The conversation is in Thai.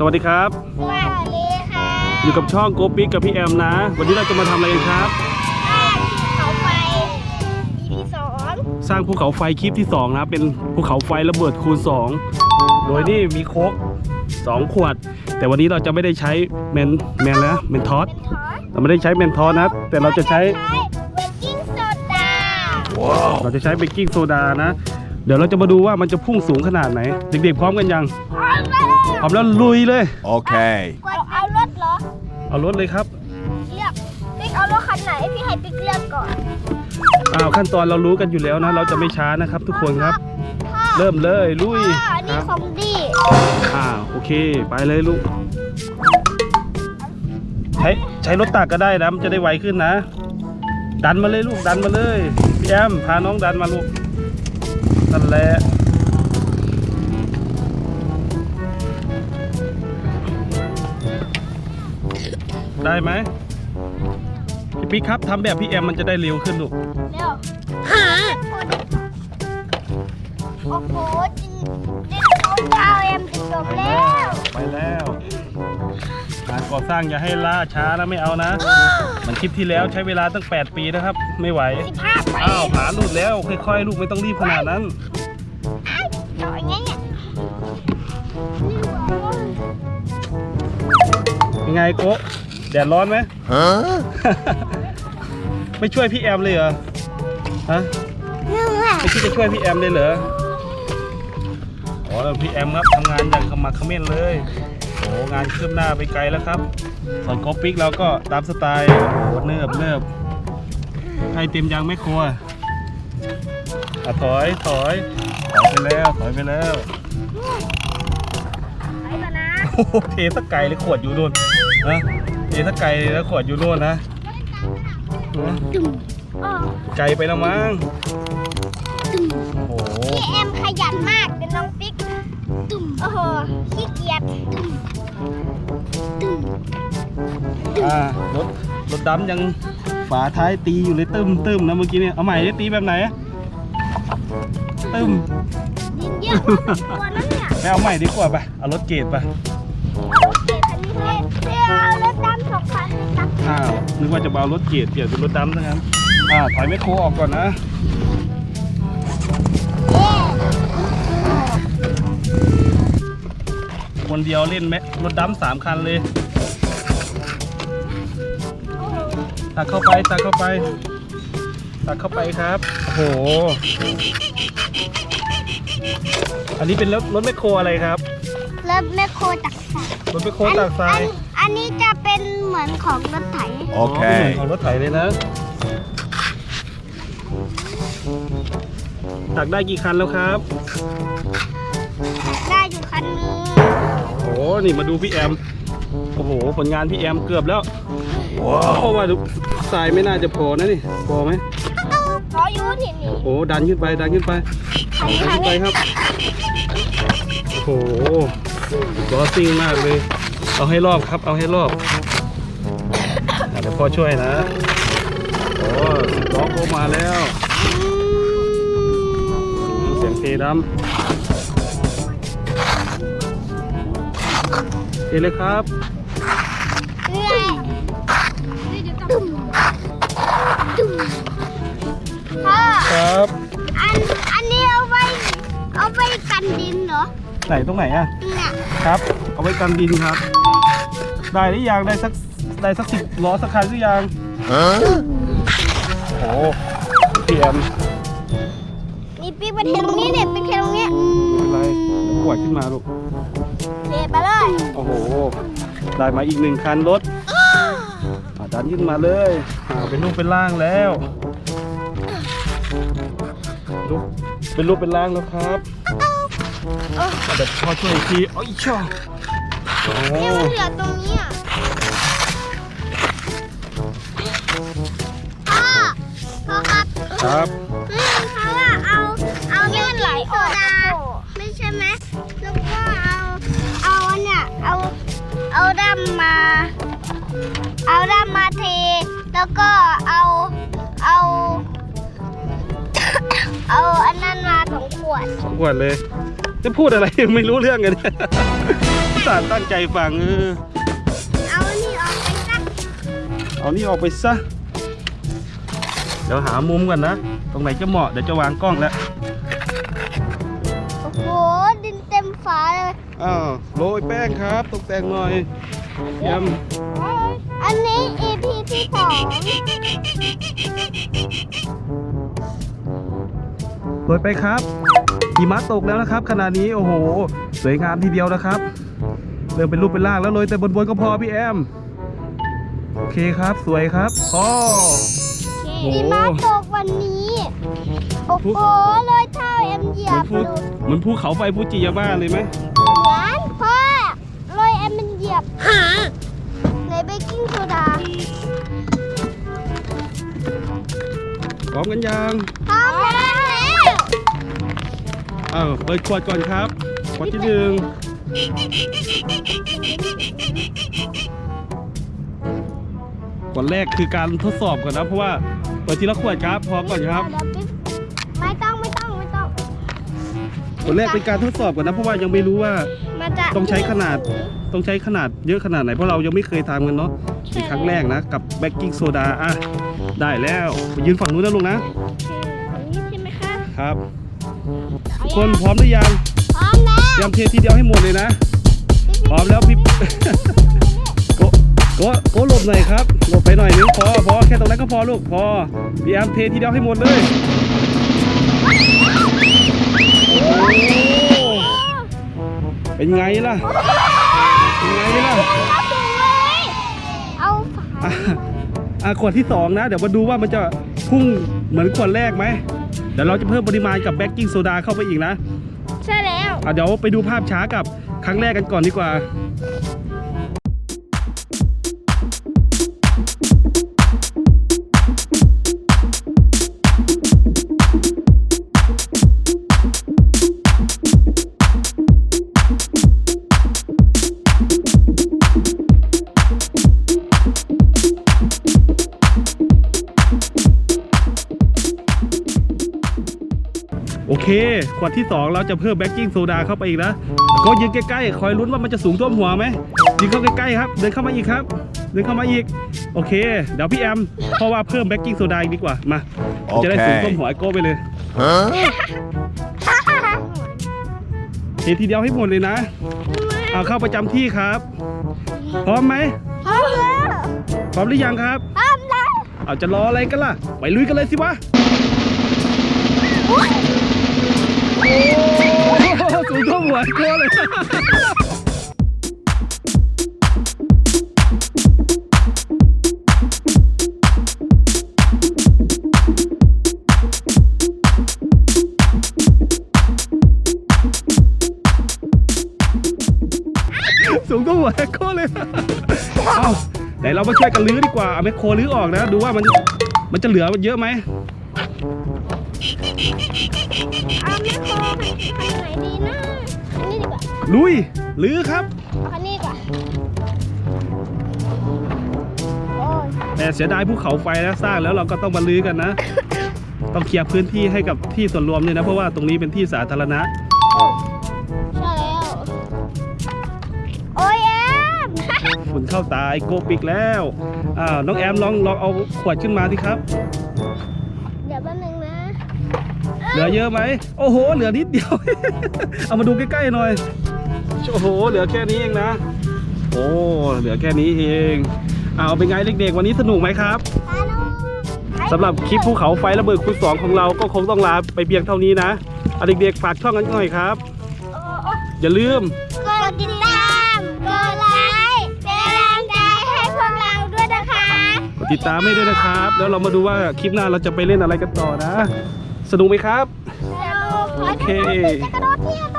สวัสดีครับ สวัสดีค่ะอยู่กับช่องโกปิกกับพี่แอมนะ วันนี้เราจะมาทำอะไรกันครับบ้านเขาไฟ EP สองสร้างภูเขาไฟคลิปที่ 2 นะ เป็นภูเขาไฟระเบิดคูณ 2 โดยนี่มีโคก2 ขวด แต่วันนี้เราจะไม่ได้ใช้แมนแมนแล้วแมนทอสเป็นทอสเราไม่ได้ใช้แมนทอสนะ แต่เราจะใช้ใช้เบกกิ้งโซดา เราจะใช้เบกกิ้งโซดานะ เดี๋ยวเราจะมาดูว่ามันจะพุ่งสูงขนาดไหน เด็กๆพร้อมกันยัง พร้อมแล้วลุยเลย Okay. กดเอารถเหรอเอารถเลยครับ เลือกปิ๊กเอารถคันไหนพี่ให้ปิ๊กเลือกก่อนอ้าวขั้นตอนเรารู้กันอยู่แล้วนะ เราจะไม่ช้านะครับ ทุกคนครับ พ่อเริ่มเลยลุยพ่ออันคนี้รับของดีอ่าโอเค ไปเลยลูก ใช้ใช้รถตักก็ได้นะมันจะได้ไวขึ้นนะ ดันมาเลยลูกดันมาเลยพี่แอมพาน้องดันมาลูก นั่นแหละได้ไหมพี่ปิ๊กครับทำแบบพี่แอมมันจะได้เร็วขึ้นลูกเร็วโอ้โหจริงจริงเขาดาวเอ็มจะจบแล้ว ไปแล้ว งานก่อสร้างอย่าให้ล่าช้านะไม่เอานะเหมันคลิปที่แล้วใช้เวลาตั้ง 8 ปีนะครับ ไม่ไหวสิบห้าปีอ้าวผาหลุดแล้วค่อยๆลูกไม่ต้องรีบขนาดนั้นต่อยไงเนี่ยยังไงโกะแดดร้อนไหม Huh? ไม่ช่วยพี่แอมเลยเหรอฮะนึ่งอะไม่คิดจะช่วยพี่แอมเลยเหรออ๋อแล้วพี่แอมครับทำงานอย่างขมักเขม้นเลย โอ้งานคืบหน้าไปไกลแล้วครับ ส่วนโกปิกเราก็ตามสไตล์โอ้เนิบเนิบให้เต็มยังไม่ครัวอะถอยถอยถอยไปแล้วถอยไปแล้วไปก่อนนะโอ้โหเทสกไกลเลยขวดอยู่นู่นนะเทสกไกลแล้วขวดอยู่นู่นนะนะอ๋อไกลไปแล้วมั้งโอ้โห พี่เอ็มขยันมากเดี๋ยวน้องปิ๊กตุ่มโอ้โห ขี้เกียจตุ่มตุ่ม อ่ารถรถดำยังฝาท้ายตีอยู่เลยตึมตึมนะเมื่อกี้เนี่ยเอาใหม่ได้ตีแบบไหนตึมดินเยอะพอสมควรนะเนี่ยไม่เอาใหม่ดีกว่าไปเอารถเกรดไปโอเคคันนี้ให้เดี๋ยวเอารถดำสองคันไปตักอ้าวนึกว่าจะเอารถเกรดเปลี่ยนเป็นรถดำซะงั้นอ่าถอยแมคโครออกก่อนนะเย้คนเดียวเล่นแมรถดำสามคันเลย ตักเข้าไปตักเข้าไป ตักเข้าไปครับโอ้โห อันนี้เป็นรถรถแมคโครอะไรครับรถแมคโครตักทรายรถแมคโครตักทรายอันอันนี้จะเป็นเหมือนของรถไถอ๋อเป็นเหมือน Okay. ของรถไถเลยนะ ตักได้กี่คันแล้วครับ ได้อยู่คันนึงโอ้โห นี่มาดูพี่แอม โอ้โห ผลงานพี่แอมเกือบแล้ว Wow. เพราะว่าดู ทรายไม่น่าจะพอนะนี่พอไหมขออยู่ที่นี่โอ้โหดันขึ้นไปดันขึ้นไปคันนี้ดันคันขึ้นไปนี้ครับโอ้โหบอสซิ่งมากเลย เอาให้รอบครับ เอาให้รอบอะเดี๋ยวพ่อช่วยนะโอ้สิบล้อโคมาแล้วเสียงเทดำเทเลยครับ ไหนตรงไหนอะเนี่ยครับ เอาไว้กันดินครับ ได้หรือยังได้สักได้สักสิบล้อสักคันหรือยัง Huh? โอ้โหพี่แอมนี่ปิ๊กไปเทตรงนี้เนี่ยปิ๊กเทตรงเนี้ยไม่เป็นไรเดี๋ยวปวดขึ้นมาลูกเทไปเลยโอ้โห ได้มาอีกหนึ่งคันรถอะดันขึ้นมาเลยอ่าเป็นรูปเป็นร่างแล้วรูปเป็นรูปเป็นร่างแล้วครับอะ เดี๋ยวพ่อช่วยอีกทีเอ้ยช่อโอ้เนี่ยมันเหลือตรงนี้อะพ่อพ่อครับครับเฮ้ยเขาอะเอา เอาเลือดไหลโซดาไม่ใช่ไหมแล้วก็เอา เอาอันเนี่ยเอา เอาดำมา เอาดำมาเท แล้วก็เอา เอา เอาอันนั้นมาสองขวด สองขวดเลย จะพูดอะไรไม่รู้เรื่องกันเนี่ยส่าห์ตั้งใจฟังเออเอานี่ออกไปซะเอานี่ออกไปซะ เดี๋ยวหามุมก่อนนะ ตรงไหนจะเหมาะ เดี๋ยวจะวางกล้องแล้ว โอ้โห ดินเต็มฝาเลย อ้าวโรยแป้งครับ ตกแต่งหน่อยเยี่ยมอันนี้ EP ที่สองโรยไปครับ หิมะตกแล้วนะครับขณะนี้โอ้โห สวยงามทีเดียวนะครับ เริ่มเป็นรูปเป็นร่างแล้วโรยแต่บนๆก็พอพี่แอม โอเคครับสวยครับพอโอ้หิมะตกวันนี้ โอ้โหเลยเท้าเอ็มเหยียเหมือบนภูดูเหมือนภูเขาไฟฟูจิยาม่าเลยไหมเหมือนพ่อเลยเอ็มมันเหยียบในเบกกิ้งโซดาพร้อมกันยังพร้อมแล้ว อ้าวเปิดขวดก่อนครับ ขวดที่หนึ่งขวดแรกคือการทดสอบก่อนนะ เพราะว่าเปิดทีละขวดครับ พร้อมก่อนครับเดี๋ยวปิ๊บไม่ต้องไม่ต้องไม่ต้องขวดแรกเป็นการทดสอบก่อนนะ เพราะว่ายังไม่รู้ว่า มันจะต้องใช้ขนาด ต้องใช้ขนาดเยอะขนาดไหน เพราะเรายังไม่เคยทำกันเนาะเป็นครั้งแรกนะ กับเบกกิ้งโซดา อะ ได้แล้ว ไปยืนฝั่งนู้นนะลุงนะอันนี้ใช่ไหมคะ ครับ ทุกคนพร้อมหรือยังพร้อมแล้วเตรียมเททีเดียวให้หมดเลยนะ พร้อมแล้วพี่โกโกโกหลบหน่อยครับหลบไปหน่อยนึงพอพอแค่ตรงนั้นก็พอลูกพอพี่แอมเททีเดียวให้หมดเลยโอ้โหเป็นไงล่ะเป็นไงล่ะเอาฝาอะอะขวดที่สองนะ เดี๋ยวมาดูว่ามันจะพุ่งเหมือนขวดแรกไหมเดี๋ยวเราจะเพิ่มปริมาณกับแบกกิ้งโซดาเข้าไปอีกนะ ใช่แล้วอะเดี๋ยวไปดูภาพช้ากับครั้งแรกกันก่อนดีกว่า ขวดที่ 2 เราจะเพิ่มแบกกิ้งโซดาเข้าไปอีกนะก็ยืนใกล้ๆ คอยลุ้นว่ามันจะสูงท่วมหัวไหมยืนเข้าใกล้ๆครับ เดินเข้ามาอีกครับ เดินเข้ามาอีก โอเค เดี๋ยวพี่แอม เพราะว่าเพิ่มแบกกิ้งโซดาอีกดีกว่า มา จะได้สูงท่วมหัวไอโก้ไปเลยเททีเดียวให้หมดเลยนะ เอาเข้าประจำที่ครับ พร้อมไหมพร้อมแล้วพร้อมหรือยังครับพร้อมแล้วเอาจะรออะไรกันล่ะ ไปลุยกันเลยสิวะโอ้ สูงท่วมหัวไอโก้เลยสูงตัวหัวแมคโคเลย เอาไหนเรามาช่วยกันลื้อดีกว่า เอาแมคโครลื้อออกนะ ดูว่ามัน มันจะเหลือเยอะไหม เอาแม่โคคันไหนดีนะอันนี้ดีกว่าลุยลื้อครับเอาคันนี้ดีกว่าโอ้ยแต่เสียดายภูเขาไฟแล้วสร้างแล้วเราก็ต้องมาลื้อกันนะ ต้องเคลียร์พื้นที่ให้กับที่ส่วนรวมเลยนะ เพราะว่าตรงนี้เป็นที่สาธารณะ ใช่แล้วโอ้ยแอม ฝุ่นเข้าตาไอโกปิกแล้วอ้าวน้องแอมลองลองเอาขวดขึ้นมาสิครับ เดี๋ยวแป๊บนึงนะเห ลือเยอะไหมโอ้โห เหลือนิดเดียว เอามาดูใกล้ๆหน่อยโอ้โห เหลือแค่นี้เองนะ โอ้เหลือแค่นี้เองเอาเป็นไงเด็กๆวันนี้สนุกไหมครับตาลูกสำหรับคลิปภูเขาไฟระเบิดคูณสองของเราก็คงต้องลาไปเพียงเท่านี้นะเอาเด็กๆฝากช่องกันหน่อยครับ อย่าลืมกดติดตามกดไลค์เป็นแรงใจให้พวกเราด้วยนะคะกดติดตามให้ด้วยนะครับ แล้วเรามาดูว่าคลิปหน้าเราจะไปเล่นอะไรกันต่อนะ สนุกไหมครับเดี๋ยวโอเค จะกระโดดเที่ยว